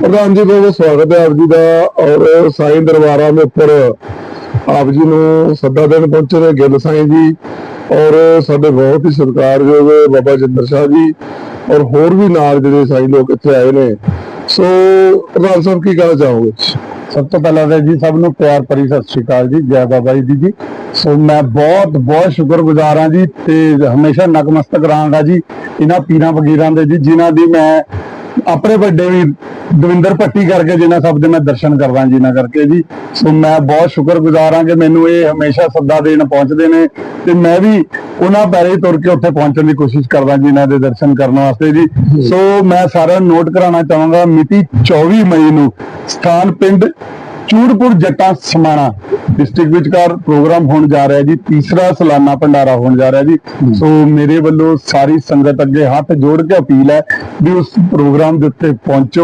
ਪ੍ਰਧਾਨ ਜੀ ਬਹੁਤ ਬਹੁਤ ਸਵਾਗਤ ਹੈ ਆਪ ਜੀ ਦਾ ਔਰ ਸਾਈਂ ਦਰਬਾਰਾਂ ਦੇ ਆਪ ਜੀ ਨੂੰ ਸੱਦਾ ਦੇਣ ਪਹੁੰਚੇ ਨੇ, ਗਿੱਲ ਸਾਈਂ ਜੀ। ਔਰ ਸਾਡੇ ਬਹੁਤ ਹੀ ਸਤਿਕਾਰਯੋਗ ਬਾਬਾ ਜਿੰਦਰ ਸ਼ਾਹ ਜੀ ਔਰ ਹੋਰ ਵੀ ਨਾਲ ਜਿਹੜੇ ਸਾਈਂ ਲੋਕ ਇੱਥੇ ਆਏ ਨੇ। ਸੋ ਪ੍ਰਧਾਨ ਸਾਹਿਬ, ਕੀ ਕਹਿਣਾ ਚਾਹੋਗੇ? ਸਭ ਤੋਂ ਪਹਿਲਾਂ ਤਾਂ ਜੀ ਸਭ ਨੂੰ ਪਿਆਰ ਭਰੀ ਸਤਿ ਸ਼੍ਰੀ ਅਕਾਲ ਜੀ, ਜੈ ਬਾਬਾ ਜੀ ਦੀ ਜੀ। ਸੋ ਮੈਂ ਬਹੁਤ ਬਹੁਤ ਸ਼ੁਕਰਗੁਜ਼ਾਰ ਹਾਂ ਜੀ ਤੇ ਹਮੇਸ਼ਾ ਨਕਮਸਤਕ ਰਹਾਂਗਾ ਜੀ। ਇਹਨਾਂ ਪੀਰਾਂ ਫਕੀਰਾਂ ਦੇ ਜੀ, ਜਿਨ੍ਹਾਂ ਦੀ ਮੈਂ ਆਪਣੇ ਵੱਡੇ ਵੀ ਦਵਿੰਦਰ ਭੱਟੀ ਕਰਕੇ ਜਿਨ੍ਹਾਂ ਸਭ ਦੇ ਮੈਂ ਦਰਸ਼ਨ ਕਰਦਾ ਜਿਨ੍ਹਾਂ ਕਰਕੇ ਜੀ। ਸੋ ਮੈਂ ਬਹੁਤ ਸ਼ੁਕਰਗੁਜ਼ਾਰ ਹਾਂ ਕਿ ਮੈਨੂੰ ਇਹ ਹਮੇਸ਼ਾ ਸੱਦਾ ਦੇਣ ਪਹੁੰਚਦੇ ਨੇ ਤੇ ਮੈਂ ਵੀ ਉਹਨਾਂ ਪੈਰੇ ਤੁਰ ਕੇ ਉੱਥੇ ਪਹੁੰਚਣ ਦੀ ਕੋਸ਼ਿਸ਼ ਕਰਦਾ ਜਿਨ੍ਹਾਂ ਦੇ ਦਰਸ਼ਨ ਕਰਨ ਵਾਸਤੇ ਜੀ। ਸੋ ਮੈਂ ਸਾਰਿਆਂ ਨੂੰ ਨੋਟ ਕਰਾਉਣਾ ਚਾਹਾਂਗਾ ਮਿਤੀ 24 ਮਈ ਨੂੰ ਸਥਾਨ ਪਿੰਡ ਚੂੜਪੁਰ ਜੱਟਾਂ ਸਮਾਣਾ ਡਿਸਟ੍ਰਿਕਟ ਵਿਚਕਾਰ ਪ੍ਰੋਗਰਾਮ ਹੋਣ ਜਾ ਰਿਹਾ ਜੀ, ਤੀਸਰਾ ਸਾਲਾਨਾ ਭੰਡਾਰਾ ਹੋਣ ਜਾ ਰਿਹਾ ਜੀ। ਸੋ ਮੇਰੇ ਵੱਲੋਂ ਸਾਰੀ ਸੰਗਤ ਅੱਗੇ ਹੱਥ ਜੋੜ ਕੇ ਅਪੀਲ ਹੈ ਵੀ ਉਸ ਪ੍ਰੋਗਰਾਮ ਦੇ ਉੱਤੇ ਪਹੁੰਚੋ।